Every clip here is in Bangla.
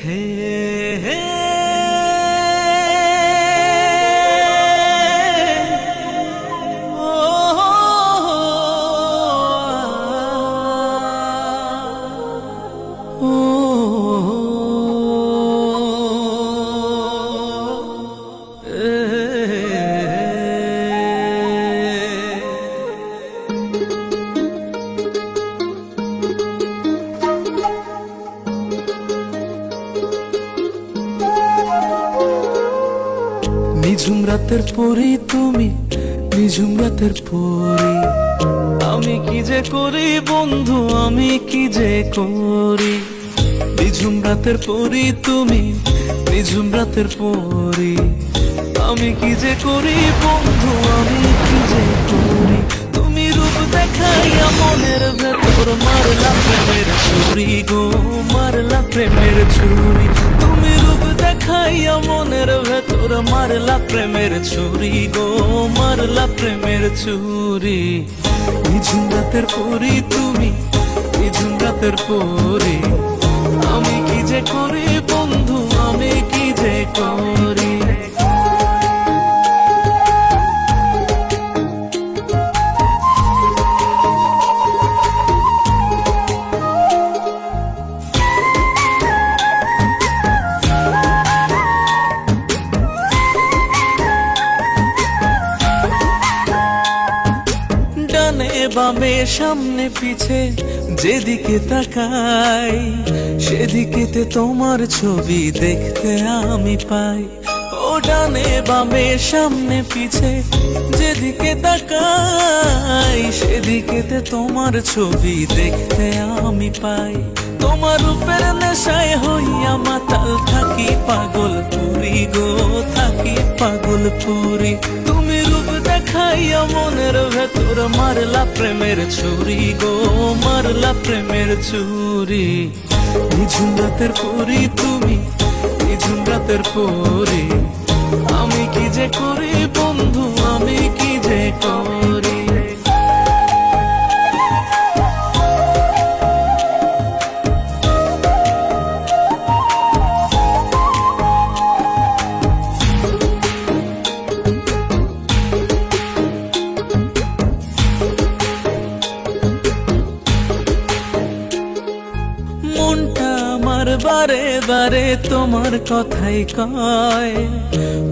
嘿嘿 নিঝুম রাতের পরি তুমি, নিঝুম রাতের পরি আমি কি যে করি বন্ধু, আমি কি যে করি? নিঝুম রাতের পরি তুমি, নিঝুম রাতের পরি আমি কি যে করি বন্ধু, আমি কি যে করি? তুমি রূপ দেখাইয়া মনের ভেতর মারলা প্রেমের ছুরি গো, মারলা প্রেমের ছুরি। দেখাইয়া মনের ভেতর মারলা প্রেমের ছুরি গো মারলা প্রেমের ছুরি নিঝুম রাতের পরি তুমি নিঝুম রাতের পরি আমি কি যে করি বন্ধু আমি কি যে করি ডানে বামে, সামনে পিছে, যেদিকে তাকাই, সেদিকেতে তোমার ছবি দেখতে আমি পাই। ও ডানে বামে, সামনে পিছে, যেদিকে তাকাই, সেদিকেতে তোমার ছবি দেখতে আমি পাই। তোমার রূপের নেশায় হইয়া মাতাল থাকি পাগল পুরি গো, থাকি পাগল পুরি। তুমি রূপ দেখাইয়া মনের ভেতর মারলা প্রেমের ছুরি গো, মারলা প্রেমের ছুরি। নিঝুম রাতের পরি তুমি, নিঝুম রাতের পরি। আমি কি যে করি? বারে বারে তোমার কথাই কয়।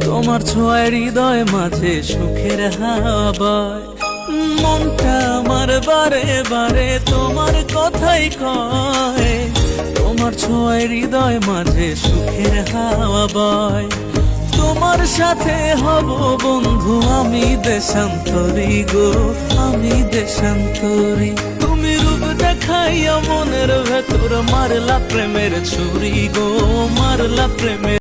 তোমার ছোঁয়ায় হৃদয় মাঝে সুখের হাওয়ায় মনটা আমার বারে বারে তোমার কথাই কয়। তোমার ছোঁয়ায় হৃদয় মাঝে সুখের হাওয়া বয় তোমার সাথে হব বন্ধু, আমি দেশান্তরি গো, আমি দেশান্তরি। মনের ভেতর মারলা প্রেমের ছুরি গো মারলা প্রেমের